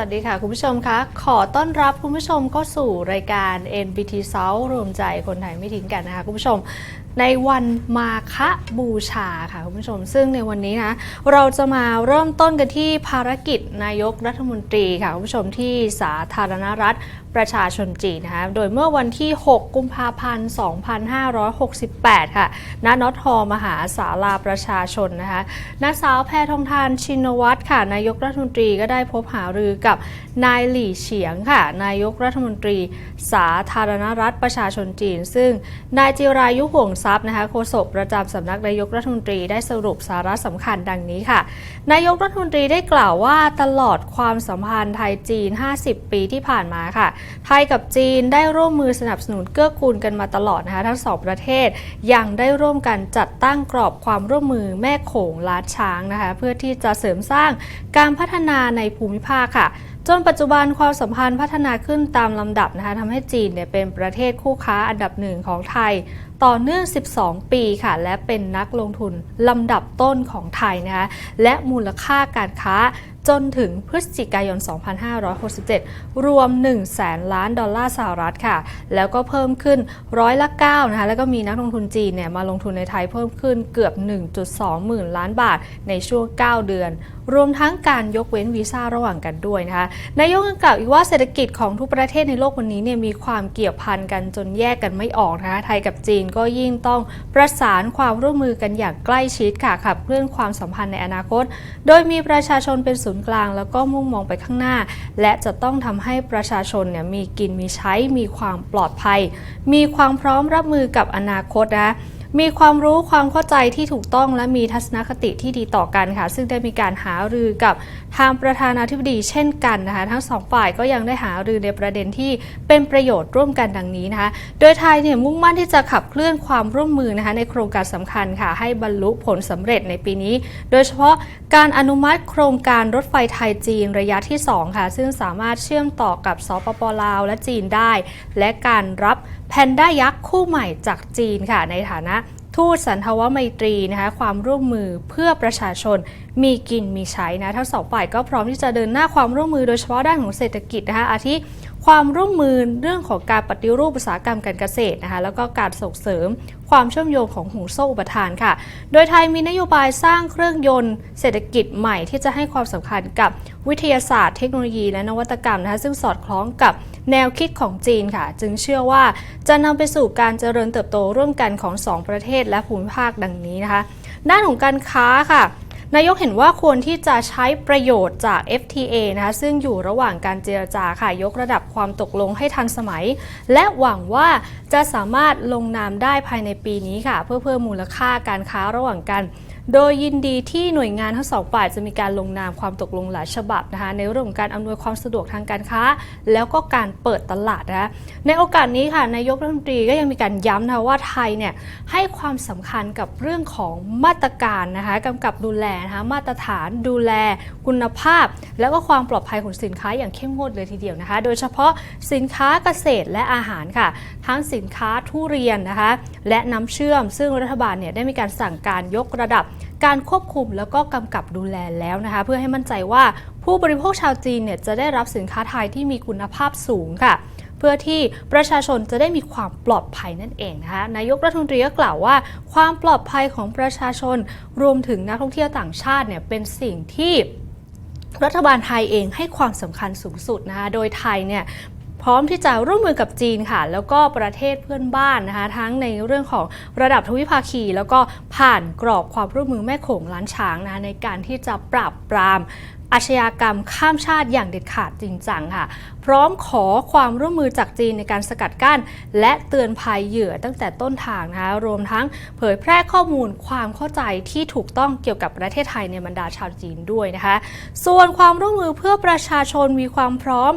วัสดีค่ะ คุณผู้ชมคะขอต้อนรับคุณผู้ชมเข้าสู่รายการ NBT South รวมใจคนไทยไม่ทิ้งกันนะคะ คุณผู้ชมในวันมาฆบูชาค่ะคุณผู้ชม ซึ่งในวันนี้นะเราจะมาเริ่มต้นกันที่ภารกิจนายกรัฐมนตรีค่ะคุณผู้ชมที่สาธารณรัฐ ประชาชนจีนนะคะ โดยเมื่อวันที่ 6 กุมภาพันธ์ 2568 ค่ะ ณ นอทอมหาศาลาประชาชนนะคะนางสาวแพทองทานชินวัตรค่ะ นายกรัฐมนตรีก็ได้พบหารือกับนายหลี่เฉียงค่ะ นายกรัฐมนตรีสาธารณรัฐประชาชนจีน ซึ่งนายจิรายุห่วงทรัพย์นะคะ โฆษกประจำสำนักนายกรัฐมนตรีได้สรุปสาระสำคัญดังนี้ค่ะ นายกรัฐมนตรีได้กล่าวว่าตลอดความสัมพันธ์ไทยจีน 50 ปีที่ผ่านมาค่ะไทยกับจีนได้ร่วมมือสนับสนุนเกื้อกูลกันมาตลอดนะคะทั้งสองประเทศยังได้ร่วมกันจัดตั้งกรอบความร่วมมือแม่โขงล้านช้างนะคะเพื่อที่จะเสริมสร้างการพัฒนาในภูมิภาคค่ะจนปัจจุบันความสัมพันธ์พัฒนาขึ้นตามลำดับนะคะทำให้จีนเนี่ยเป็นประเทศคู่ค้าอันดับหนึ่งของไทย ต่อเนื่อง 12 ปีค่ะ และเป็นนักลงทุนลำดับต้นของไทยนะคะและมูลค่าการค้า จนถึงพฤศจิกายน 2567 รวม1แสนล้านดอลลาร์สหรัฐค่ะ แล้วก็เพิ่มขึ้นร้อยละ9นะคะ แล้วก็มีนักลงทุนจีนเนี่ยมาลงทุนในไทยเพิ่มขึ้นเกือบ 1.2 หมื่นล้านบาทในช่วง 9 เดือน รวมทั้งการยกเว้นวีซ่าระหว่างกันด้วยนะคะ นายกยังกล่าวอีกว่าเศรษฐกิจของทุกประเทศในโลกวันนี้เนี่ยมีความเกี่ยวพันกันจนแยกกันไม่ออกนะคะ ไทยกับจีนก็ยิ่งต้องประสานความร่วมมือกันอย่างใกล้ชิดค่ะขับเคลื่อนความสัมพันธ์ในอนาคต โดยมีประชาชนเป็นศูนย์กลาง แล้วก็มุ่งมองไปข้างหน้า และจะต้องทำให้ประชาชนเนี่ยมีกินมีใช้มีความปลอดภัย มีความพร้อมรับมือกับอนาคตนะ มีความรู้ความเข้าใจที่ถูกต้องและมีทัศนคติที่ดีต่อกันค่ะ ซึ่งได้มีการหารือกับทางประธานาธิบดีเช่นกันนะคะ ทั้งสองฝ่ายก็ยังได้หารือในประเด็นที่เป็นประโยชน์ร่วมกันดังนี้นะคะ โดยไทยเนี่ยมุ่งมั่นที่จะขับเคลื่อนความร่วมมือนะคะในโครงการสำคัญค่ะ ให้บรรลุผลสำเร็จในปีนี้ โดยเฉพาะการอนุมัติโครงการรถไฟไทยจีนระยะที่ 2 ค่ะ ซึ่งสามารถเชื่อมต่อกับสปปลาวและจีนได้ และการรับ แพนด้ายักษ์คู่ใหม่จากจีนค่ะ ในฐานะทูตสันทวไมตรีนะคะความร่วมมือเพื่อประชาชนมีกินมีใช้นะทั้งสองฝ่ายก็พร้อมที่จะเดินหน้าความร่วมมือโดยเฉพาะด้านของเศรษฐกิจนะคะอาทิ ความร่วมมือเรื่องของการปฏิรูปอุตสาหกรรมการเกษตรนะคะแล้วก็การส่งเสริมความเชื่อมโยงของห่วงโซ่อุปทานค่ะ โดยไทยมีนโยบายสร้างเครื่องยนต์เศรษฐกิจใหม่ที่จะให้ความสำคัญกับวิทยาศาสตร์เทคโนโลยีและนวัตกรรมนะคะซึ่งสอดคล้องกับแนวคิดของจีนค่ะ จึงเชื่อว่าจะนำไปสู่การเจริญเติบโตร่วมกันของสองประเทศและภูมิภาคดังนี้นะคะ ด้านของการค้าค่ะ นายกเห็นว่าควรที่จะใช้ประโยชน์จาก FTA นะคะซึ่งอยู่ระหว่างการเจรจาค่ะยกระดับความตกลงให้ทันสมัย และหวังว่าจะสามารถลงนามได้ภายในปีนี้ค่ะ เพื่อเพิ่มมูลค่าการค้าระหว่างกัน โดยยินดีที่หน่วยงานทั้งสองฝ่ายจะมีการลงนามความตกลงหลายฉบับนะคะในเรื่องของการอำนวยความสะดวกทางการค้า แล้วก็การเปิดตลาดนะคะในโอกาสนี้ค่ะนายกรัฐมนตรีก็ยังมีการย้ำนะคะว่าไทยเนี่ยให้ความสำคัญกับเรื่องของมาตรการนะคะกำกับดูแลนะคะมาตรฐานดูแลคุณภาพ แล้วก็ความปลอดภัยของสินค้าอย่างเข้มงวดเลยทีเดียวนะคะ โดยเฉพาะสินค้าเกษตรและอาหารค่ะ ทั้งสินค้าทุเรียนนะคะและน้ำเชื่อม ซึ่งรัฐบาลเนี่ยได้มีการสั่งการยกระดับ การควบคุมแล้วก็กำกับดูแลแล้วนะคะ เพื่อให้มั่นใจว่าผู้บริโภคชาวจีนเนี่ยจะได้รับสินค้าไทยที่มีคุณภาพสูงค่ะ เพื่อที่ประชาชนจะได้มีความปลอดภัยนั่นเองนะคะนายกรัฐมนตรีก็กล่าวว่า ความปลอดภัยของประชาชนรวมถึงนักท่องเที่ยวต่างชาติเนี่ยเป็นสิ่งที่รัฐบาลไทยเองให้ความสำคัญสูงสุดนะคะ โดยไทยเนี่ย ร้อมที่จะร่วมมือกับจีนค่ะ แล้วก็ประเทศเพื่อนบ้านนะคะ ทั้งในเรื่องของระดับทวิภาคี แล้วก็ผ่านกรอบความร่วมมือแม่โขงล้านช้างนะคะในการที่จะปราบปรามอาชญากรรมข้ามชาติอย่างเด็ดขาดจริงจังค่ะ พร้อมขอความร่วมมือจากจีนในการสกัดกั้น และเตือนภัยเหยื่อตั้งแต่ต้นทางนะคะรวมทั้งเผยแพร่ข้อมูลความเข้าใจที่ถูกต้องเกี่ยวกับประเทศไทยในบรรดาชาวจีนด้วยนะคะ ส่วนความร่วมมือเพื่อประชาชนมีความพร้อม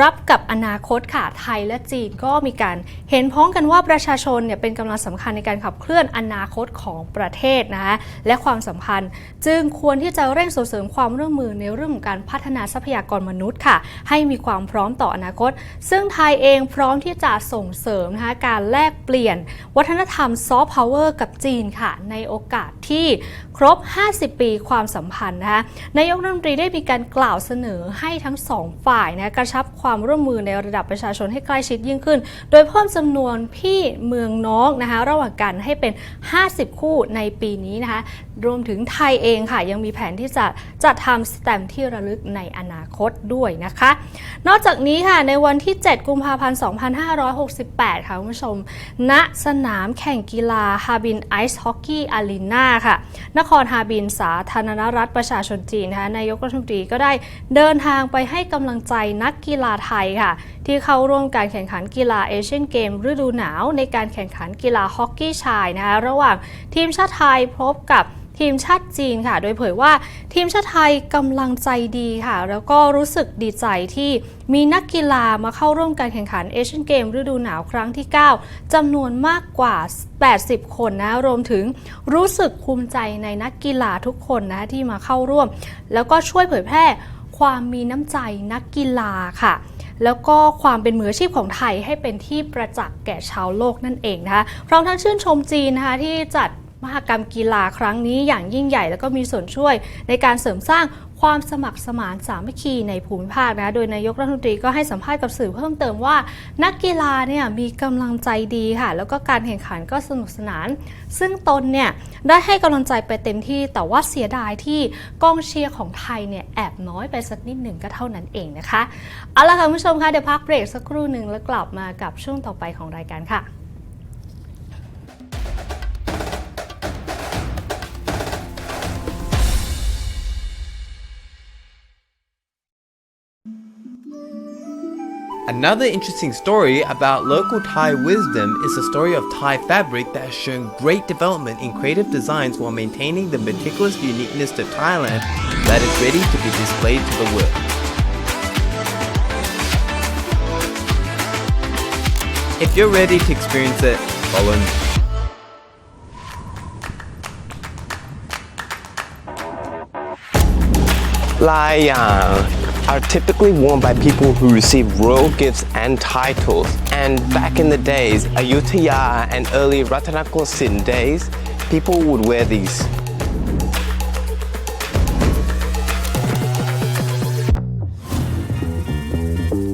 รับกับอนาคตค่ะไทยและจีนก็มีการเห็นพ้องกันว่าประชาชนเนี่ยเป็นกำลังสำคัญในการขับเคลื่อนอนาคตของประเทศนะคะและความสัมพันธ์ จึงควรที่จะเร่งส่งเสริมความร่วมมือในเรื่องของการพัฒนาทรัพยากรมนุษย์ค่ะ ให้มีความพร้อมต่ออนาคต ซึ่งไทยเองพร้อมที่จะส่งเสริมนะคะการแลกเปลี่ยนวัฒนธรรมซอฟต์พาวเวอร์กับจีนค่ะ ในโอกาสที่ครบ 50 ปีความสัมพันธ์นะคะนายกรัฐมนตรีได้มีการกล่าวเสนอให้ทั้งสองฝ่ายนะกระชับความร่วมมือในระดับประชาชนให้ใกล้ชิดยิ่งขึ้น โดยเพิ่มจำนวนพี่เมืองน้องนะคะระหว่างกันให้เป็น 50 คู่ในปีนี้นะคะรวมถึงไทยเองค่ะ ยังมีแผนที่จะจัดทำสแตมป์ที่ระลึกในอนาคตด้วยนะคะ นอกจากนี้ค่ะในวันที่ 7 กุมภาพันธ์ 2568 ค่ะคุณผู้ชม ณ สนามแข่งกีฬาฮาบินไอซ์ฮอกกี้อารีนาค่ะ นครฮาบินสาธารณรัฐประชาชนจีนนะคะนายกรัฐมนตรีก็ได้เดินทางไปให้กำลังใจนักกีฬาไทยค่ะ ที่เข้าร่วมการแข่งขันกีฬาเอเชียนเกมฤดูหนาว ในการแข่งขันกีฬาฮอกกี้ชายนะคะระหว่างทีมชาติไทยพบกับ ทีมชาติจีนค่ะ โดยเผยว่าทีมชาติไทยกำลังใจดีค่ะ แล้วก็รู้สึกดีใจที่มีนักกีฬามาเข้าร่วมการแข่งขันเอเชียนเกมฤดูหนาวครั้งที่ 9จำนวนมากกว่า 80 คนนะ รวมถึงรู้สึกภูมิใจในนักกีฬาทุกคนนะที่มาเข้าร่วม แล้วก็ช่วยเผยแพร่ความมีน้ำใจนักกีฬาค่ะ แล้วก็ความเป็นมืออาชีพของไทยให้เป็นที่ประจักษ์แก่ชาวโลกนั่นเองนะคะพร้อมทั้งชื่นชมจีนนะคะที่จัด มหกรรมกีฬาครั้งนี้อย่างยิ่งใหญ่ แล้วก็มีส่วนช่วยในการเสริมสร้างความสมัครสมานสามัคคีในภูมิภาคนะ โดยนายกรัฐมนตรีก็ให้สัมภาษณ์กับสื่อเพิ่มเติมว่า นักกีฬาเนี่ยมีกำลังใจดีค่ะ แล้วก็การแข่งขันก็สนุกสนาน ซึ่งตนเนี่ยได้ให้กำลังใจไปเต็มที่ แต่ว่าเสียดายที่กองเชียร์ของไทยเนี่ยแอบน้อยไปสักนิดหนึ่งก็เท่านั้นเองนะคะ เอาละค่ะคุณผู้ชมคะเดี๋ยวพักเบรกสักครู่หนึ่งแล้วกลับมากับช่วงต่อไปของรายการค่ะ Another interesting story about local Thai wisdom is the story of Thai fabric that has shown great development in creative designs while maintaining the meticulous uniqueness to Thailand that is ready to be displayed to the world. If you're ready to experience it, follow me. Lai are typically worn by people who receive royal gifts and titles. And back in the days, Ayutthaya and early Ratanakul Sin days, people would wear these.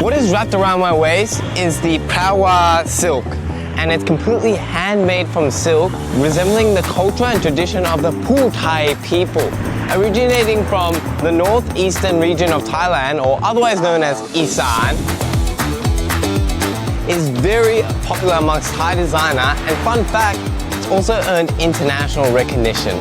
What is wrapped around my waist is the Prawa silk, and it's completely handmade from silk, resembling the culture and tradition of the Phu Thai people. Originating from the northeastern region of Thailand, or otherwise known as Isan, is very popular amongst Thai designer, and fun fact, it's also earned international recognition.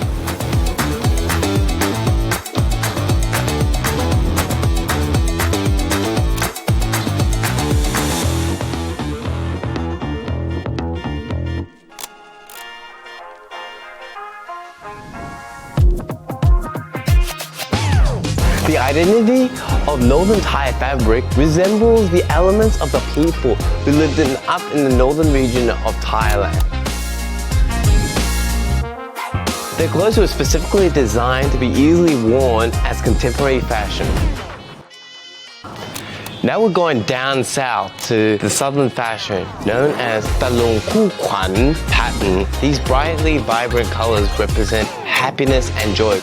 Of Northern Thai fabric resembles the elements of the people who lived in, up in the northern region of Thailand. Their clothes were specifically designed to be easily worn as contemporary fashion. Now we're going down south to the southern fashion known as Talung Ku Kwan pattern. These brightly vibrant colors represent happiness and joy.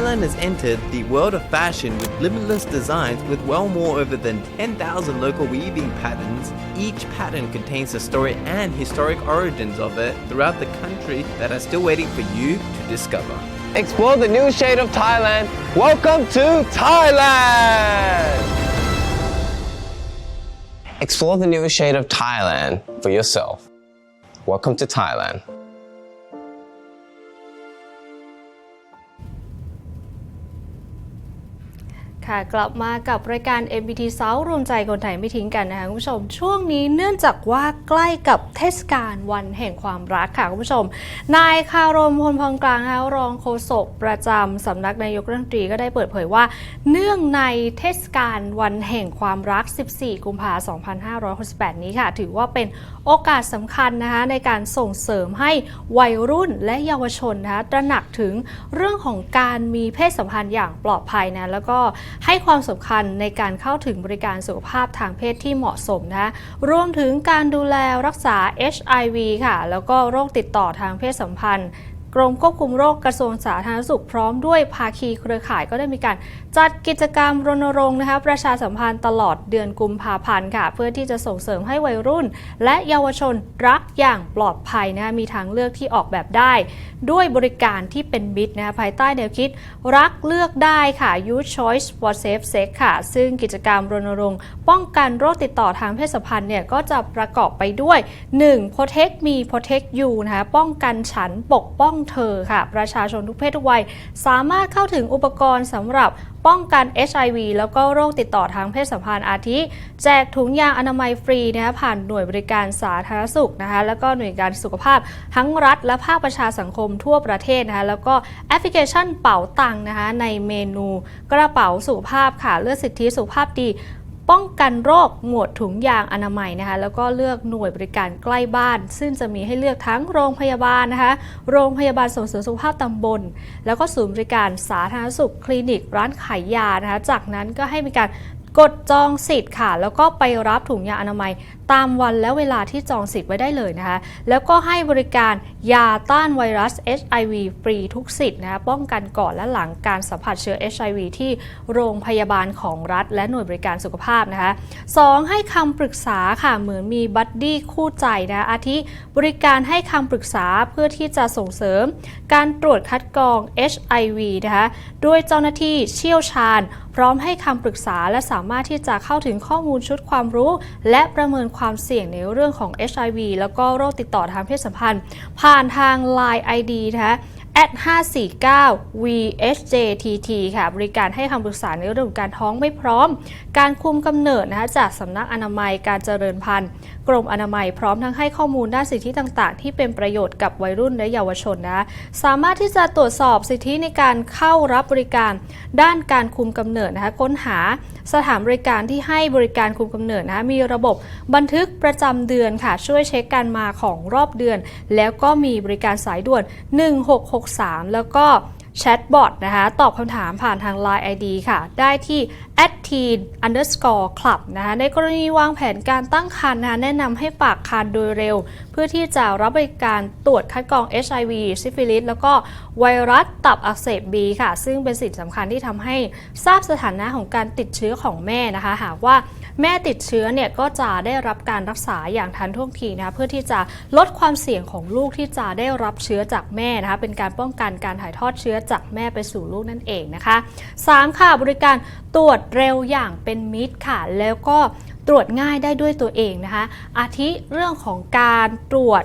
Thailand has entered the world of fashion with limitless designs with well more over than 10,000 local weaving patterns. Each pattern contains the story and historic origins of it throughout the country that are still waiting for you to discover. Explore the new shade of Thailand. Welcome to Thailand! Explore the new shade of Thailand for yourself. Welcome to Thailand. ค่ะกลับมากับรายการ MBT South รวมใจคนไทยไม่ทิ้งกันนะคะคุณผู้ชม ช่วงนี้เนื่องจากว่าใกล้กับเทศกาลวันแห่งความรักค่ะคุณผู้ชม นายคารมพลพองกลางนะคะรองโฆษกประจำสำนักนายกรัฐมนตรีก็ได้เปิดเผยว่า เนื่องในเทศกาลวันแห่งความรัก 14 กุมภาพันธ์2568 นี้ค่ะ ถือว่าเป็นโอกาสสำคัญนะคะในการส่งเสริมให้วัยรุ่นและเยาวชนนะคะตระหนักถึงเรื่องของการมีเพศสัมพันธ์อย่างปลอดภัยนะแล้วก็ให้ความสำคัญในการเข้าถึงบริการสุขภาพทางเพศที่เหมาะสมนะคะรวมถึงการดูแลรักษา HIV ค่ะ แล้วก็โรคติดต่อทางเพศสัมพันธ์กรมควบคุมโรคกระทรวงสาธารณสุขพร้อมด้วยภาคีเครือข่ายก็ได้มีการจัดกิจกรรมรณรงค์นะคะประชาสัมพันธ์ตลอดเดือนกุมภาพันธ์ค่ะ เพื่อที่จะส่งเสริมให้วัยรุ่น และเยาวชนรักอย่างปลอดภัยนะคะมีทางเลือกที่ออกแบบได้ ด้วยบริการที่เป็นมิตรนะคะภายใต้แนวคิด รักเลือกได้ค่ะ Youth Choice for Safe Sex ค่ะ ซึ่งกิจกรรมรณรงค์ ป้องกันโรคติดต่อทางเพศสัมพันธ์เนี่ยก็จะประกอบไปด้วย 1. Protect Me Protect You นะคะป้องกันฉันปกป้องเธอค่ะ ประชาชนทุกเพศทุกวัย สามารถเข้าถึงอุปกรณ์สำหรับป้องกัน HIV แล้วก็โรคติดต่อทางเพศสัมพันธ์อาทิ แจกถุงยางอนามัยฟรีนะคะผ่านหน่วยบริการสาธารณสุขนะคะแล้วก็หน่วยการสุขภาพทั้งรัฐ และภาคประชาสังคมทั่วประเทศนะคะแล้วก็แอปพลิเคชันเป๋าตังค์นะคะในเมนูกระเป๋าสุขภาพค่ะเลือกสิทธิสุขภาพดี ป้องกันโรคหมวดถุงยางอนามัยนะคะ แล้วก็เลือกหน่วยบริการใกล้บ้าน ซึ่งจะมีให้เลือกทั้งโรงพยาบาลนะคะ โรงพยาบาลส่งเสริมสุขภาพตำบล แล้วก็ศูนย์บริการสาธารณสุขคลินิก ร้านขายยานะคะ จากนั้นก็ให้มีการกดจองสิทธิ์ค่ะ แล้วก็ไปรับถุงยางอนามัย ตามวันและเวลาที่จองสิทธิ์ไว้ได้เลยนะคะ แล้วก็ให้บริการยาต้านไวรัส HIV ฟรีทุกสิทธิ์นะคะป้องกันก่อนและหลังการสัมผัสเชื้อ HIV ที่โรงพยาบาลของรัฐ และหน่วยบริการสุขภาพนะคะ 2. ให้คำปรึกษาค่ะเหมือนมีบัดดี้คู่ใจนะคะอาทิบริการให้คำปรึกษาเพื่อที่จะส่งเสริม การตรวจคัดกรอง HIV นะคะด้วยเจ้าหน้าที่เชี่ยวชาญ พร้อมให้คำปรึกษาและสามารถที่จะเข้าถึงข้อมูลชุดความรู้ และประเมินความความเสี่ยงในเรื่องของ HIV แล้วก็โรคติดต่อทางเพศสัมพันธ์ ผ่านทาง Line ID นะคะ at 549 VHJTT ค่ะ บริการให้คำปรึกษาในเรื่องของการท้องไม่พร้อม การคุมกำเนิดนะคะจากสำนักอนามัยการเจริญพันธุ์ กรมอนามัยพร้อมทั้งให้ข้อมูลด้านสิทธิต่างๆ ที่เป็นประโยชน์กับวัยรุ่นและเยาวชนนะ สามารถที่จะตรวจสอบสิทธิในการเข้ารับบริการ ด้านการคุมกำเนิดนะคะค้นหาสถานบริการที่ให้บริการคุมกำเนิดนะคะมีระบบบันทึกประจำเดือนค่ะ ช่วยเช็คการมาของรอบเดือน แล้วก็มีบริการสายด่วน 1663 แล้วก็ แชทบอทนะคะ ตอบคำถามผ่านทาง Line ID ค่ะ ได้ที่ at teen underscore club นะคะในกรณีวางแผนการตั้งครรภ์นะคะแนะนำให้ฝากครรภ์โดยเร็ว เพื่อที่จะรับบริการตรวจคัดกรอง HIV ซิฟิลิสแล้วก็ไวรัสตับอักเสบ B ค่ะ ซึ่งเป็นสิ่งสำคัญที่ทำให้ทราบสถานะของการติดเชื้อของแม่นะคะ หากว่า แม่ติดเชื้อเนี่ยก็จะได้รับการรักษาอย่างทันท่วงทีนะคะเพื่อที่จะลดความเสี่ยงของลูกที่จะได้รับเชื้อจากแม่นะคะเป็นการป้องกันการถ่ายทอดเชื้อจากแม่ไปสู่ลูกนั่นเองนะคะ 3. ค่ะบริการตรวจเร็วอย่างเป็นมิตรค่ะ แล้วก็ตรวจง่ายได้ด้วยตัวเองนะคะ อาทิเรื่องของการตรวจ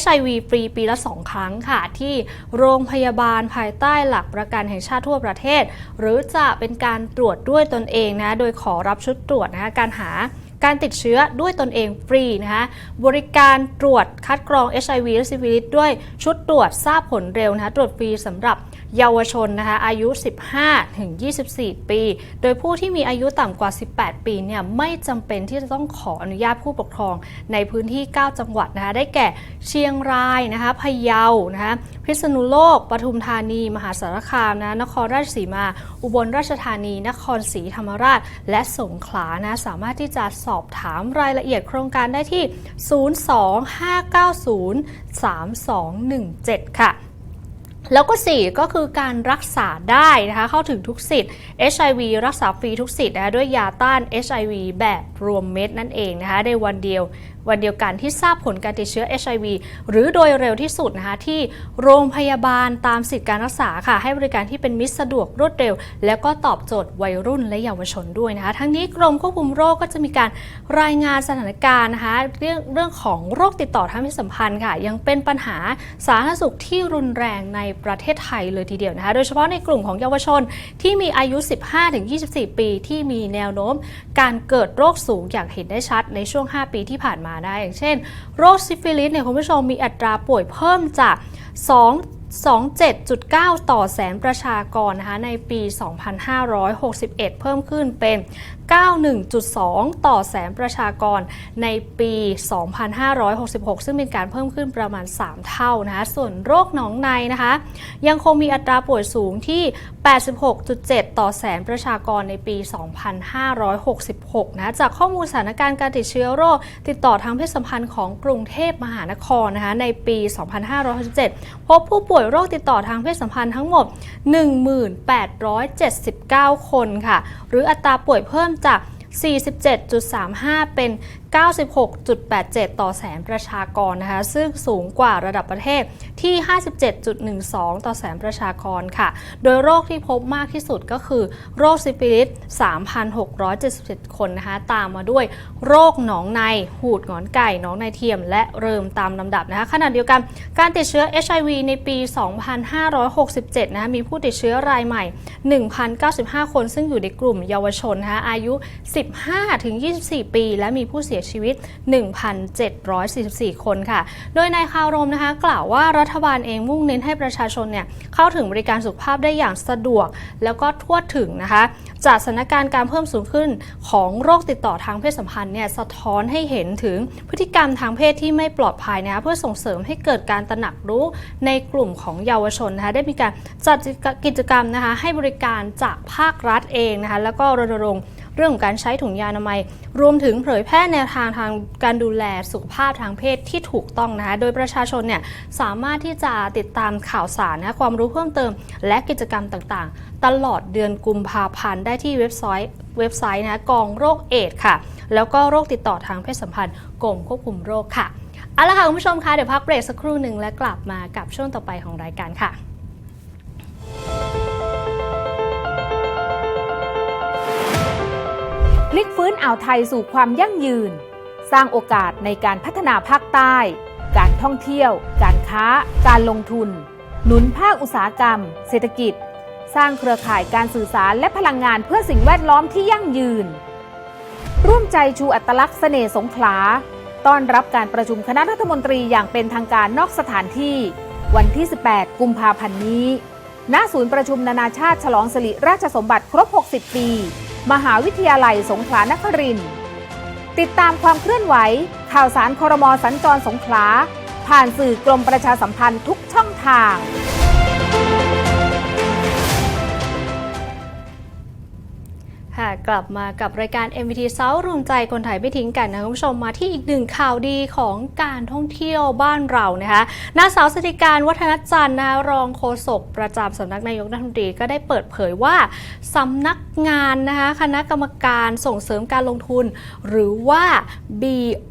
HIV ฟรีปีละ 2 ครั้งค่ะ ที่โรงพยาบาลภายใต้หลักประกันแห่งชาติทั่วประเทศ หรือจะเป็นการตรวจด้วยตนเองนะ โดยขอรับชุดตรวจนะคะการหาการติดเชื้อด้วยตนเองฟรีนะคะบริการตรวจคัดกรอง HIV และซิฟิลิสด้วยชุดตรวจทราบผลเร็วนะคะตรวจฟรีสำหรับ เยาวชนนะคะอายุ 15 ถึง 24 ปี โดยผู้ที่มีอายุต่ำกว่า 18 ปีเนี่ยไม่จำเป็นที่จะต้องขออนุญาตผู้ปกครองในพื้นที่ 9 จังหวัดนะคะได้แก่เชียงรายนะคะพะเยานะคะพิษณุโลก ปทุมธานี มหาสารคามนะนครราชสีมา อุบลราชธานี นครศรีธรรมราช และสงขลานะสามารถที่จะสอบถามรายละเอียดโครงการได้ที่ 025903217 ค่ะ แล้วก็ 4 ก็คือการรักษาได้นะคะเข้าถึงทุกสิทธิ์ HIV รักษาฟรีทุกสิทธิ์นะคะด้วยยาต้าน HIV แบบรวมเม็ดนั่นเองนะคะในวันเดียว วันเดียวกันที่ทราบผลการติดเชื้อ HIV หรือโดยเร็วที่สุดนะคะที่โรงพยาบาลตามสิทธิการรักษาค่ะ ให้บริการที่เป็นมิตรสะดวกรวดเร็ว แล้วก็ตอบโจทย์วัยรุ่นและเยาวชนด้วยนะคะ ทั้งนี้กรมควบคุมโรคก็จะมีการรายงานสถานการณ์นะคะเรื่องเรื่องของโรคติดต่อทางเพศสัมพันธ์ค่ะ ยังเป็นปัญหาสาธารณสุขที่รุนแรงในประเทศไทยเลยทีเดียวนะคะ โดยเฉพาะในกลุ่มของเยาวชนที่มีอายุ 15-24 ปี ที่มีแนวโน้ม การเกิดโรคสูงอย่างเห็นได้ชัดในช่วง 5 ปีที่ผ่านมาได้ อย่างเช่น โรคซิฟิลิสเนี่ยคุณผู้ชมมีอัตราป่วยเพิ่มจาก 2 27.9 ต่อแสนประชากรนะคะในปี 2561 เพิ่มขึ้นเป็น91.2 ต่อแสนประชากรในปี 2566 ซึ่งเป็นการเพิ่มขึ้นประมาณ 3 เท่านะคะ ส่วนโรคหนองในนะคะ ยังคงมีอัตราป่วยสูงที่ 86.7 ต่อแสนประชากรในปี 2566 นะ จากข้อมูลสถานการณ์การติดเชื้อโรค ติดต่อทางเพศสัมพันธ์ของกรุงเทพมหานครนะคะ ในปี 2567 พบผู้ป่วยโรคติดต่อทางเพศสัมพันธ์ทั้งหมด 1879 คนค่ะ หรืออัตราป่วยเพิ่มจาก 47.35 เป็น 96.87 ต่อแสนประชากรนะคะ ซึ่งสูงกว่าระดับประเทศที่ 57.12 ต่อแสนประชากรค่ะ โดยโรคที่พบมากที่สุดก็คือ โรคซิฟิลิส 3,677 คนนะคะ ตามมาด้วยโรคหนองใน หูดหงอนไก่ หนองในเทียม และเริมตามลำดับนะคะ ขณะเดียวกัน การติดเชื้อ HIV ในปี 2567 นะคะ มีผู้ติดเชื้อรายใหม่ 1,095 คน ซึ่งอยู่ในกลุ่มเยาวชนนะคะ อายุ 15-24 ปี และมีผู้เสียชีวิต 1,744 คนค่ะ โดยนายคารมนะคะ กล่าวว่ารัฐบาลเองมุ่งเน้นให้ประชาชนเนี่ยเข้าถึงบริการสุขภาพได้อย่างสะดวก แล้วก็ทั่วถึงนะคะ จากสถานการณ์การเพิ่มสูงขึ้นของโรคติดต่อทางเพศสัมพันธ์เนี่ยสะท้อนให้เห็นถึงพฤติกรรมทางเพศที่ไม่ปลอดภัยนะคะเพื่อส่งเสริมให้เกิดการตระหนักรู้ในกลุ่มของเยาวชนนะคะได้มีการจัดกิจกรรมนะคะให้บริการจากภาครัฐเองนะคะแล้วก็รณรงค์ เรื่องของการใช้ถุงยางอนามัย รวมถึงเผยแพร่แนวทางทางการดูแลสุขภาพทางเพศที่ถูกต้องนะคะโดยประชาชนเนี่ยสามารถที่จะติดตามข่าวสารนะความรู้เพิ่มเติม และกิจกรรมต่างๆ ตลอดเดือนกุมภาพันธ์ได้ที่เว็บไซต์เว็บไซต์นะกองโรคเอดส์ค่ะ แล้วก็โรคติดต่อทางเพศสัมพันธ์กรมควบคุมโรคค่ะเอาละค่ะคุณผู้ชมคะเดี๋ยวพักเบรกสักครู่หนึ่งและกลับมากับช่วงต่อไปของรายการค่ะ พลิกฟื้นอ่าวไทยสู่ความยั่งยืน สร้างโอกาสในการพัฒนาภาคใต้ การท่องเที่ยว การค้า การลงทุน หนุนภาคอุตสาหกรรม เศรษฐกิจ สร้างเครือข่ายการสื่อสารและพลังงานเพื่อสิ่งแวดล้อมที่ยั่งยืน ร่วมใจชูอัตลักษณ์เสน่ห์สงขลา ต้อนรับการประชุมคณะรัฐมนตรีอย่างเป็นทางการนอกสถานที่ วันที่ 18 กุมภาพันธ์นี้ ณศูนย์ประชุมนานาชาติฉลองสิริราชสมบัติครบ 60 ปี มหาวิทยาลัยสงขลานครินทร์ติดตามความเคลื่อนไหว ข่าวสารครมสัญจรสงขลา ผ่านสื่อกรมประชาสัมพันธ์ทุกช่องทาง ค่ะกลับมากับรายการ MVT เซารวมใจคนไทยไม่ทิ้งกันนะคุณผู้ชมมาที่อีกหนึ่งข่าวดีของการท่องเที่ยวบ้านเรานะคะนางสาวสติการวัฒนจันทร์นะรองโฆษกประจำสำนักนายกรัฐมนตรีก็ได้เปิดเผยว่าสำนักงานนะคะคณะกรรมการส่งเสริมการลงทุน หรือว่า B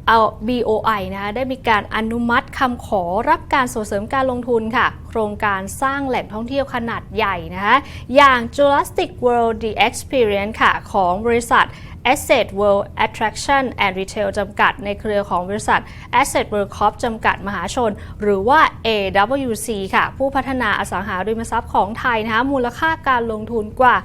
เอา BOI นะคะได้มีการอนุมัติคำขอรับการส่งเสริมการลงทุนค่ะ โครงการสร้างแหล่งท่องเที่ยวขนาดใหญ่นะคะอย่าง Jurassic World The Experience ค่ะของบริษัท Asset World Attraction and Retail จำกัดในเครือของบริษัท Asset World Corp จำกัดมหาชน หรือว่า AWC ค่ะ ผู้พัฒนาอสังหาริมทรัพย์ของไทยนะคะมูลค่าการลงทุนกว่า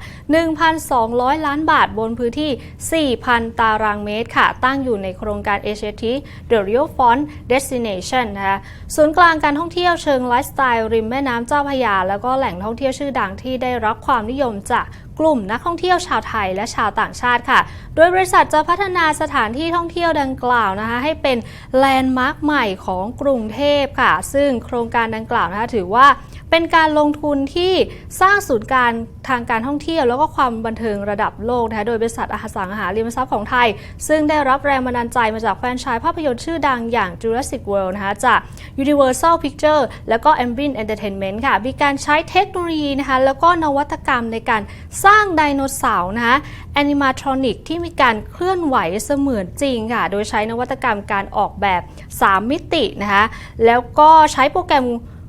1,200 ล้านบาทบนพื้นที่ 4,000 ตารางเมตรค่ะ ตั้งอยู่ในโครงการ AHT The Rio Font Destination นะคะศูนย์กลางการท่องเที่ยวเชิงไลฟ์สไตล์ริมแม่น้ำเจ้าพระยา แล้วก็แหล่งท่องเที่ยวชื่อดังที่ได้รับความนิยมจาก กลุ่มนักท่องเที่ยวชาวไทยและชาวต่างชาติค่ะ โดยบริษัทจะพัฒนาสถานที่ท่องเที่ยวดังกล่าวนะคะให้เป็นแลนด์มาร์คใหม่ของกรุงเทพค่ะ ซึ่งโครงการดังกล่าวนะคะถือว่า เป็นการลงทุนที่สร้างศูนย์การทางการท่องเที่ยว แล้วก็ความบันเทิงระดับโลกนะคะโดยบริษัทอสังหาริมทรัพย์ของไทย ซึ่งได้รับแรงบันดาลใจมาจากแฟรนไชส์ภาพยนตร์ชื่อดังอย่าง Jurassic World นะคะจาก Universal Picture แล้วก็ Amblin Entertainment ค่ะ มีการใช้เทคโนโลยีนะคะแล้วก็นวัตกรรมในการสร้างไดโนเสาร์นะคะ Animatronic ที่มีการเคลื่อนไหวเสมือนจริงค่ะ โดยใช้นวัตกรรมการออกแบบ 3 มิตินะคะ แล้วก็ใช้โปรแกรม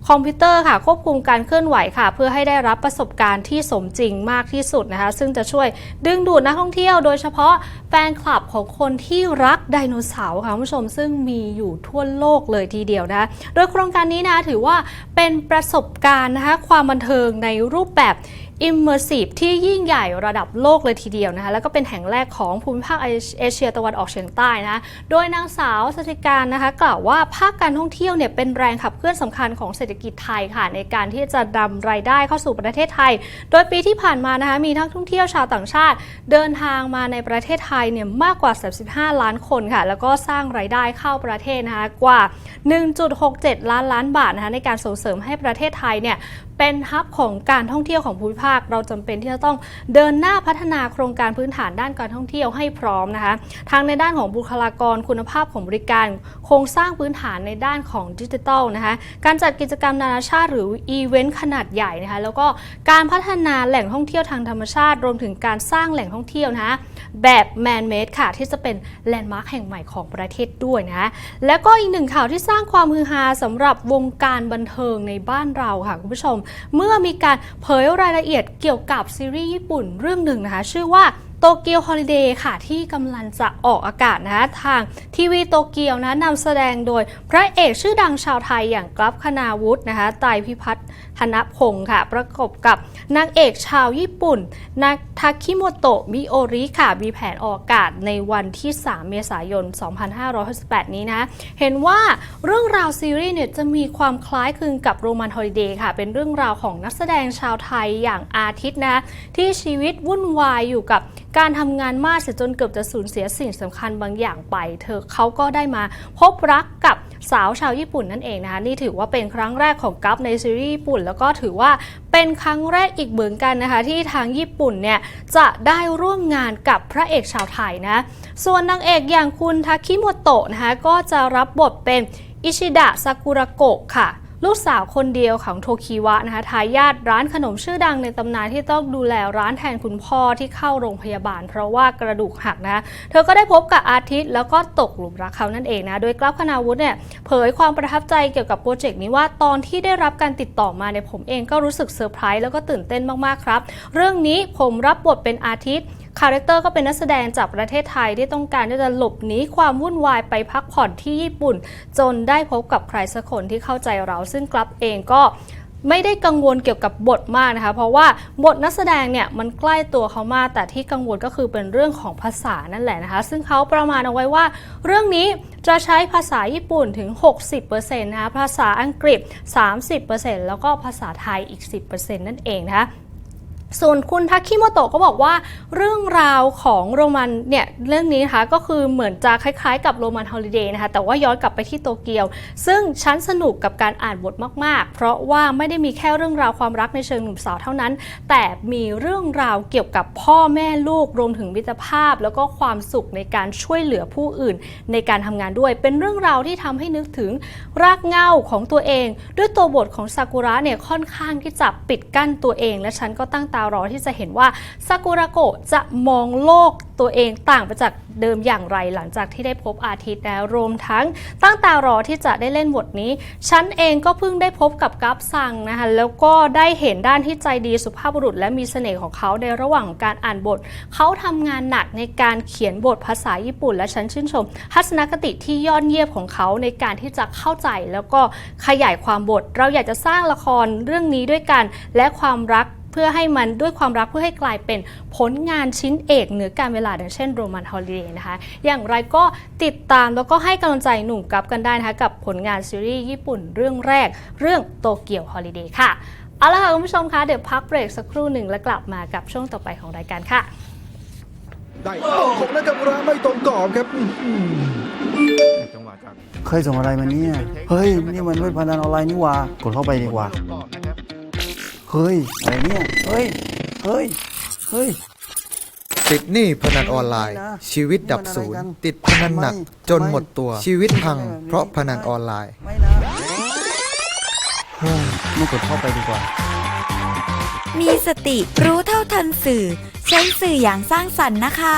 คอมพิวเตอร์ค่ะควบคุมการเคลื่อนไหวค่ะ เพื่อให้ได้รับประสบการณ์ที่สมจริงมากที่สุดนะคะ ซึ่งจะช่วยดึงดูดนักท่องเที่ยวโดยเฉพาะแฟนคลับของคนที่รักไดโนเสาร์ค่ะคุณผู้ชมซึ่งมีอยู่ทั่วโลกเลยทีเดียวนะโดยโครงการนี้นะถือว่าเป็นประสบการณ์นะคะความบันเทิงในรูปแบบ Immersive ที่ยิ่งใหญ่ระดับโลกเลยทีเดียวนะคะแล้วก็เป็นแห่งแรกของภูมิภาคเอเชียตะวันออกเฉียงใต้นะโดยนางสาวสติการนะคะกล่าวว่าภาคการท่องเที่ยวเนี่ยเป็นแรงขับเคลื่อนสำคัญของเศรษฐกิจไทยค่ะในการที่จะนำรายได้เข้าสู่ประเทศไทย โดยปีที่ผ่านมานะคะมีนักท่องเที่ยวชาวต่างชาติ เดินทางมาในประเทศไทยเนี่ยมากกว่า 35 ล้านคนค่ะแล้วก็สร้างรายได้เข้าประเทศนะคะกว่า 1.67 ล้านล้านบาทนะคะในการส่งเสริมให้ประเทศไทยเนี่ย เป็นฮับของการท่องเที่ยวของภูมิภาค เราจำเป็นที่จะต้องเดินหน้าพัฒนาโครงการพื้นฐานด้านการท่องเที่ยวให้พร้อมนะคะทั้งในด้านของบุคลากรคุณภาพของบริการ โครงสร้างพื้นฐานในด้านของดิจิทัลนะคะการจัดกิจกรรมนานาชาติหรืออีเวนต์ขนาดใหญ่นะคะแล้วก็การพัฒนาแหล่งท่องเที่ยวทางธรรมชาติ รวมถึงการสร้างแหล่งท่องเที่ยวนะคะแบบแมนเมดค่ะที่จะเป็นแลนด์มาร์คแห่งใหม่ของประเทศด้วยนะคะแล้วก็อีกหนึ่งข่าวที่สร้างความฮือฮาสำหรับวงการบันเทิงในบ้านเราค่ะคุณผู้ชมเมื่อมีการเผยรายละเอียดเกี่ยวกับซีรีส์ญี่ปุ่นเรื่องหนึ่งนะคะ ชื่อว่า โตเกียวฮอลิเดย์ค่ะที่กำลังจะออกอากาศนะคะทางทีวีโตเกียวนะนำแสดงโดยพระเอกชื่อดังชาวไทยอย่างกราฟคณาวุฒินะคะไตพิพัฒน์ธนพงศ์ค่ะ ประกบกับนางเอกชาวญี่ปุ่นนาทาคิโมโตะมิโอริค่ะ มีแผนออกอากาศในวันที่ 3 เมษายน 2568 นี้นะเห็นว่าเรื่องราวซีรีส์เนี่ยจะมีความคล้ายคลึงกับโรมันฮอลิเดย์ค่ะ เป็นเรื่องราวของนักแสดงชาวไทยอย่างอาทิตย์นะที่ชีวิตวุ่นวายอยู่กับการทำงานมากเสียจนเกือบจะสูญเสียสิ่งสำคัญบางอย่างไป เธอเขาก็ได้มาพบรักกับสาวชาวญี่ปุ่นนั่นเองนะคะนี่ถือว่าเป็นครั้งแรกของกัฟในซีรีส์ญี่ปุ่น แล้วก็ถือว่าเป็นครั้งแรกอีกเหมือนกันนะคะที่ทางญี่ปุ่นเนี่ยจะได้ร่วมงานกับพระเอกชาวไทยนะส่วนนางเอกอย่างคุณทาคิโมโตะนะคะก็จะรับบทเป็นอิชิดะซากุระโกะค่ะ ลูกสาวคนเดียวของโทคิวะนะคะทายาทร้านขนมชื่อดังในตำนานที่ต้องดูแลร้านแทนคุณพ่อที่เข้าโรงพยาบาล เพราะว่ากระดูกหักนะคะเธอก็ได้พบกับอาทิตย์แล้วก็ตกหลุมรักเขานั่นเองนะโดยกราฟคณาวุฒิเนี่ยเผยความประทับใจเกี่ยวกับโปรเจกต์นี้ว่าตอนที่ได้รับการติดต่อมาเนี่ยผมเองก็รู้สึกเซอร์ไพรส์แล้วก็ตื่นเต้นมากๆครับ เรื่องนี้ผมรับบทเป็นอาทิตย์ คาแรคเตอร์ก็เป็นนักแสดงจากประเทศไทยที่ต้องการที่จะหลบหนีความวุ่นวายไปพักผ่อนที่ญี่ปุ่น จนได้พบกับใครสักคนที่เข้าใจเรา ซึ่งกลับเองก็ไม่ได้กังวลเกี่ยวกับบทมากนะคะ เพราะว่าบทนักแสดงเนี่ยมันใกล้ตัวเขามากแต่ที่กังวลก็คือเป็นเรื่องของภาษานั่นแหละนะคะ ซึ่งเขาประมาณเอาไว้ว่า เรื่องนี้จะใช้ภาษาญี่ปุ่นถึง 60%นะคะภาษาอังกฤษ 30%แล้วก็ภาษาไทยอีก 10%นั่นเองนะคะ ส่วนคุณทาคิโมโตะก็บอกว่าเรื่องราวของโรมันเนี่ยเรื่องนี้นะคะก็คือเหมือนจะคล้ายๆ กับโรมันฮอลิเดย์นะคะแต่ว่าย้อนกลับไปที่โตเกียว ซึ่งฉันสนุกกับการอ่านบทมากๆ เพราะว่าไม่ได้มีแค่เรื่องราวความรักในเชิงหนุ่มสาวเท่านั้น แต่มีเรื่องราวเกี่ยวกับพ่อแม่ลูกรวมถึงมิตรภาพ แล้วก็ความสุขในการช่วยเหลือผู้อื่น ในการทำงานด้วย เป็นเรื่องราวที่ทำให้นึกถึงรากเหง้าของตัวเอง ด้วยตัวบทของซากุระเนี่ยค่อนข้างที่จะปิดกั้นตัวเอง และฉันก็ตั้งตารอที่จะเห็นว่าซากุระโกะจะมองโลกตัวเองต่างไปจากเดิมอย่างไรหลังจากที่ได้พบอาทิตย์นะรวมทั้งตั้งตารอที่จะได้เล่นบทนี้ ฉันเองก็เพิ่งได้พบกับกัฟซังนะคะแล้วก็ได้เห็นด้านที่ใจดีสุภาพบุรุษ และมีเสน่ห์ของเขาในระหว่างการอ่านบท เขาทำงานหนักในการเขียนบทภาษาญี่ปุ่น และฉันชื่นชมทัศนคติที่ยอดเยี่ยมของเขาในการที่จะเข้าใจแล้วก็ขยายความบท เราอยากจะสร้างละครเรื่องนี้ด้วยกันและความรัก พื่อให้มันด้วยความรักเพื่อให้กลายเป็นผลงานชิ้นเอกเหนือการเวลาอย่างเช่นโรมันฮอลิเดย์นะคะ อย่างไรก็ติดตามแล้วก็ให้กำลังใจหนุ่มกับกันได้นะคะกับผลงานซีรีส์ญี่ปุ่นเรื่องแรก เรื่องโตเกียวฮอลิเดย์ค่ะเอาละค่ะคุณผู้ชมคะเดี๋ยวพักเบรกสักครู่หนึ่งแล้วกลับมากับช่วงต่อไปของรายการค่ะ ได้โอ้โหแล้วกับราไม่ตรงกรอบครับอื้อหือจังหวะจากเคยส่งอะไรมาเนี่ย เฮ้ย นี่มันเว็บพนันออนไลน์นี่หว่า กดเข้าไปดีกว่า เฮ้ย อะไรเนี่ย เฮ้ย เฮ้ย เฮ้ย ติดหนี้พนันออนไลน์ไม่นะชีวิตดับศูนย์ติดพนันหนักไม่จนหมดตัวชีวิตพังไม่เพราะพนันออนไลน์ไม่นะเฮ้ยไม่กดเข้าไปดีกว่า มีสติรู้เท่าทันสื่อ ใช้สื่ออย่างสร้างสรรค์นะคะ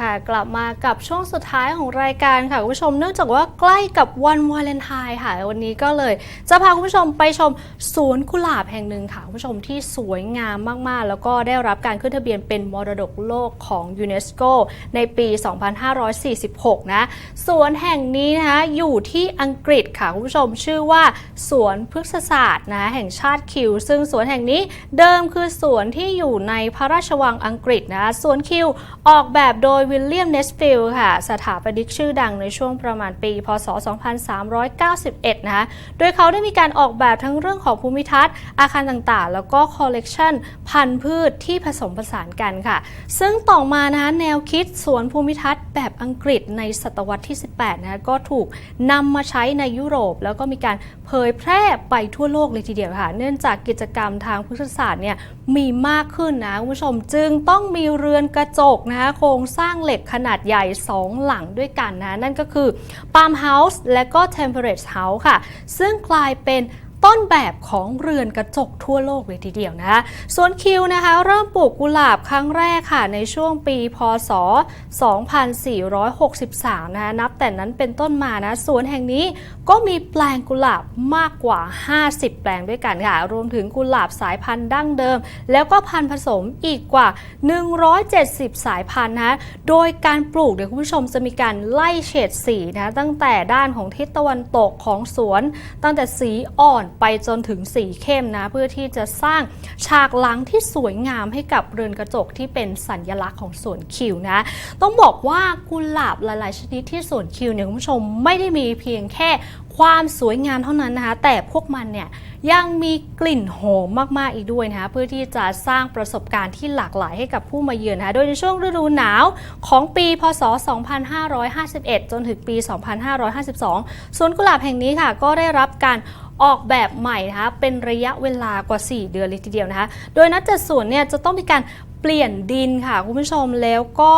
ค่ะกลับมากับช่วงสุดท้ายของรายการค่ะคุณผู้ชมเนื่องจากว่าใกล้กับวันวาเลนไทน์ค่ะ วันนี้ก็เลยจะพาคุณผู้ชมไปชมสวนกุหลาบแห่งหนึ่งค่ะคุณผู้ชมที่สวยงามมากๆ แล้วก็ได้รับการขึ้นทะเบียนเป็นมรดกโลกของยูเนสโกในปี 2546 นะสวนแห่งนี้นะคะอยู่ที่อังกฤษค่ะคุณผู้ชมชื่อว่าสวนพฤกษศาสตร์นะแห่งชาติคิว ซึ่งสวนแห่งนี้เดิมคือสวนที่อยู่ในพระราชวังอังกฤษนะสวนคิวออกแบบโดยวิลเลียมเนสฟิลค่ะ สถาปนิกชื่อดังในช่วงประมาณปี พศ 2391 นะคะ โดยเขาได้มีการออกแบบทั้งเรื่องของภูมิทัศน์ อาคารต่างๆ แล้วก็คอลเลกชันพันธุ์พืชที่ผสมผสานกันค่ะ ซึ่งต่อมานะคะแนวคิดสวนภูมิทัศน์แบบอังกฤษในศตวรรษที่ 18 นะคะ ก็ถูกนำมาใช้ในยุโรป แล้วก็มีการเผยแพร่ไปทั่วโลกเลยทีเดียวค่ะ เนื่องจากกิจกรรมทางพฤกษศาสตร์เนี่ยมีมากขึ้นนะคุณผู้ชมจึงต้องมีเรือนกระจกนะคะโครงสร้างเหล็กขนาดใหญ่ 2 หลังด้วยกันนะ นั่นก็คือ Palm House และก็ Temperate House ค่ะ ซึ่งกลายเป็น ต้นแบบของเรือนกระจกทั่วโลกเลยทีเดียวนะคะสวนคิวนะคะ เริ่มปลูกกุหลาบครั้งแรกค่ะในช่วงปีพศ 2463 นะคะนับแต่นั้นเป็นต้นมานะสวนแห่งนี้ก็มีแปลงกุหลาบมากกว่า 50 แปลงด้วยกันค่ะ รวมถึงกุหลาบสายพันธุ์ดั้งเดิม แล้วก็พันธุ์ผสมอีกกว่า 170 สายพันธุ์นะโดยการปลูกเดี๋ยวคุณผู้ชมจะมีการไล่เฉดสีนะตั้งแต่ด้านของทิศตะวันตกของสวน ตั้งแต่สีอ่อนไปจนถึงสีเข้มนะเพื่อที่จะสร้างฉากหลังที่สวยงามให้กับเรือนกระจกที่เป็นสัญญลักษณ์ของสวนคิวนะต้องบอกว่ากุหลาบหลาย ๆ ชนิดที่สวนคิวเนี่ยคุณผู้ชมไม่ได้มีเพียงแค่ความสวยงามเท่านั้นนะคะ แต่พวกมันเนี่ยยังมีกลิ่นหอมมาก ๆ อีกด้วยนะคะเพื่อที่จะสร้างประสบการณ์ที่หลากหลายให้กับผู้มาเยือนนะคะโดยในช่วงฤดูหนาวของปีพศ 2551 จนถึงปี 2552 สวนกุหลาบแห่งนี้ค่ะ ก็ได้รับการ ออกแบบใหม่นะคะเป็นระยะเวลากว่า 4 เดือนเลยทีเดียวนะคะ โดยนัดจัดสวนเนี่ยจะต้องมีการเปลี่ยนดินค่ะคุณผู้ชมแล้วก็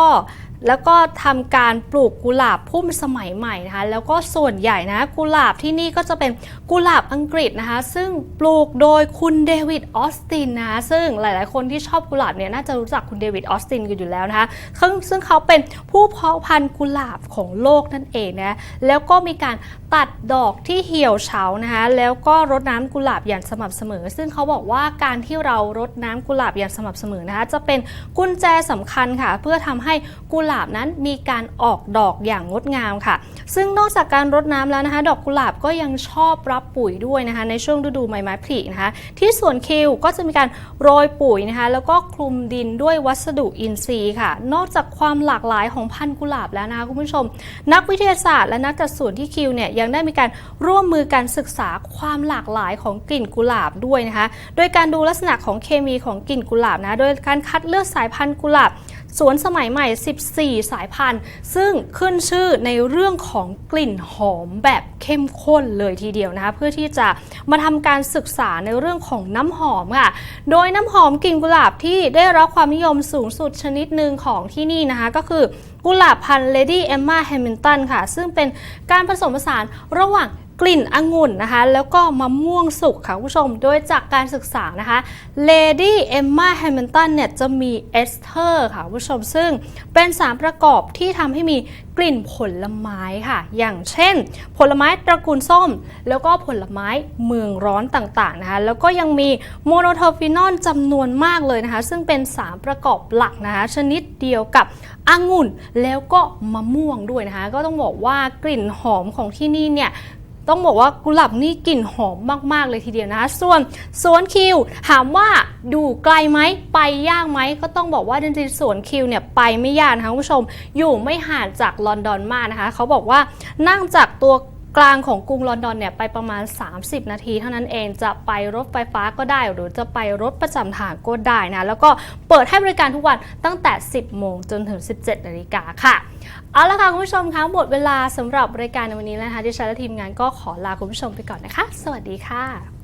แล้วก็ทำการปลูกกุหลาบพุ่มสมัยใหม่นะคะ แล้วก็ส่วนใหญ่นะกุหลาบที่นี่ก็จะเป็นกุหลาบอังกฤษนะคะ ซึ่งปลูกโดยคุณเดวิดออสตินนะะซึ่งหลาย ๆ คนที่ชอบกุหลาบเนี่ยน่าจะรู้จักคุณเดวิดออสตินกันอยู่แล้วนะคะซึ่งซึ่งเขาเป็นผู้เพาะพันธุ์กุหลาบของโลกนั่นเองนะแล้วก็มีการตัดดอกที่เหี่ยวเฉานะคะแล้วก็รดน้ำกุหลาบอย่างสม่ำเสมอ ซึ่งเขาบอกว่าการที่เรารดน้ำกุหลาบอย่างสม่ำเสมอนะคะจะเป็นกุญแจสำคัญค่ะ เพื่อทำให้กุหลาบนั้นมีการออกดอกอย่างงดงามค่ะ ซึ่งนอกจากการรดน้ำแล้วนะคะ ดอกกุหลาบก็ยังชอบรับปุ๋ยด้วยนะคะ ในช่วงฤดูใบไม้ผลินะคะ ที่สวนคิวก็จะมีการโรยปุ๋ยนะคะ แล้วก็คลุมดินด้วยวัสดุอินทรีย์ค่ะ นอกจากความหลากหลายของพันธุ์กุหลาบแล้วนะคะคุณผู้ชม นักวิทยาศาสตร์และนักจัดสวนที่คิวเนี่ยยังได้มีการร่วมมือการศึกษาความหลากหลายของกลิ่นกุหลาบด้วยนะคะ โดยการดูลักษณะของเคมีของกลิ่นกุหลาบนะ โดยการคัดเลือกสายพันธุ์กุหลาบ สวนสมัยใหม่ 14 สายพันธุ์ ซึ่งขึ้นชื่อในเรื่องของกลิ่นหอมแบบเข้มข้นเลยทีเดียวนะคะเพื่อที่จะมาทำการศึกษาในเรื่องของน้ำหอมค่ะ โดยน้ำหอมกลิ่นกุหลาบที่ได้รับความนิยมสูงสุดชนิดหนึ่งของที่นี่นะคะก็คือกุหลาบพันธุ์ Lady Emma Hamilton ค่ะ ซึ่งเป็นการผสมผสานระหว่าง กลิ่นองุ่นนะคะ แล้วก็มะม่วงสุกค่ะคุณผู้ชม โดยจากการศึกษานะคะ Lady Emma Hamilton เนี่ยจะมีเอสเทอร์ค่ะคุณผู้ชม ซึ่งเป็นสารประกอบที่ทำให้มีกลิ่นผลไม้ค่ะ อย่างเช่น ผลไม้ตระกูลส้ม แล้วก็ผลไม้เมืองร้อนต่างๆนะคะ แล้วก็ยังมีโมโนโทฟินอลจำนวนมากเลยนะคะ ซึ่งเป็นสารประกอบหลักนะคะ ชนิดเดียวกับองุ่นแล้วก็มะม่วงด้วยนะคะ ก็ต้องบอกว่ากลิ่นหอมของที่นี่เนี่ย ต้องบอกว่ากุหลาบนี่กลิ่นหอมมาก ๆ เลยทีเดียวนะคะ ส่วนสวนคิว ถามว่าดูไกลไหมไปยากไหมก็ต้องบอกว่าจริงๆสวนคิวเนี่ยไปไม่ยากนะคะคุณผู้ชม อยู่ไม่ห่างจากลอนดอนมากนะคะ เขาบอกว่านั่งจากตัว กลางของกรุงลอนดอนเนี่ยไปประมาณ 30 นาที เท่านั้นเองจะไปรถไฟฟ้าก็ได้ หรือจะไปรถประจำทางก็ได้นะ แล้วก็เปิดให้บริการทุกวันตั้งแต่ 10 โมงจนถึง 17 นาฬิกาค่ะ เอาละค่ะคุณผู้ชมคะหมดเวลาสำหรับรายการในวันนี้แล้วนะคะดิฉันและทีมงานก็ขอลาคุณผู้ชมไปก่อนนะคะ สวัสดีค่ะ